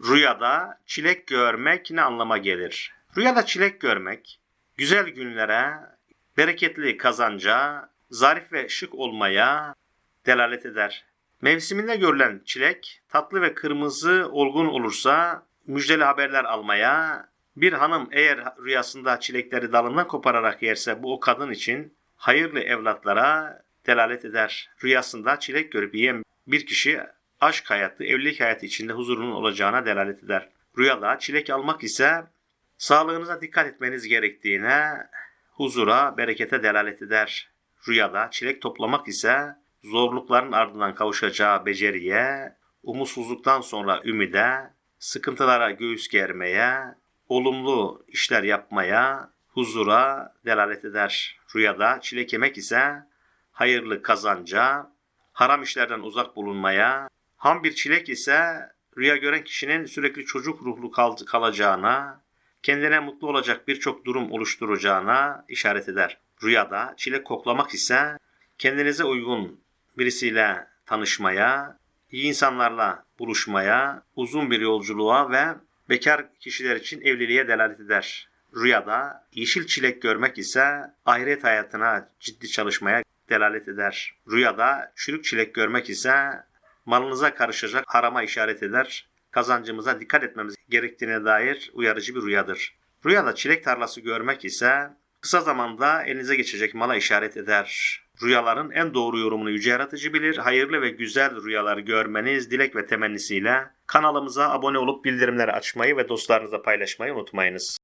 Rüyada çilek görmek ne anlama gelir? Rüyada çilek görmek, güzel günlere, bereketli kazanca, zarif ve şık olmaya delalet eder. Mevsiminde görülen çilek tatlı ve kırmızı olgun olursa müjdeli haberler almaya, bir hanım eğer rüyasında çilekleri dalından kopararak yerse bu o kadın için hayırlı evlatlara delalet eder. Rüyasında çilek görüp yiyen bir kişi aşk hayatı, evlilik hayatı içinde huzurunun olacağına delalet eder. Rüyada çilek almak ise sağlığınıza dikkat etmeniz gerektiğine, huzura, berekete delalet eder. Rüyada çilek toplamak ise zorlukların ardından kavuşacağı beceriye, umutsuzluktan sonra ümide, sıkıntılara göğüs germeye, olumlu işler yapmaya, huzura delalet eder. Rüyada çilek yemek ise hayırlı kazanca, haram işlerden uzak bulunmaya, ham bir çilek ise rüya gören kişinin sürekli çocuk ruhlu kal- kalacağına, kendine mutlu olacak birçok durum oluşturacağına işaret eder. Rüyada çilek koklamak ise kendinize uygun birisiyle tanışmaya, iyi insanlarla buluşmaya, uzun bir yolculuğa ve bekar kişiler için evliliğe delalet eder. Rüyada yeşil çilek görmek ise ahiret hayatına ciddi çalışmaya delalet eder. Rüyada çürük çilek görmek ise malınıza karışacak harama işaret eder. Kazancımıza dikkat etmemiz gerektiğine dair uyarıcı bir rüyadır. Rüyada çilek tarlası görmek ise kısa zamanda elinize geçecek mala işaret eder. Rüyaların en doğru yorumunu yüce yaratıcı bilir. Hayırlı ve güzel rüyalar görmeniz dilek ve temennisiyle kanalımıza abone olup bildirimleri açmayı ve dostlarınızla paylaşmayı unutmayınız.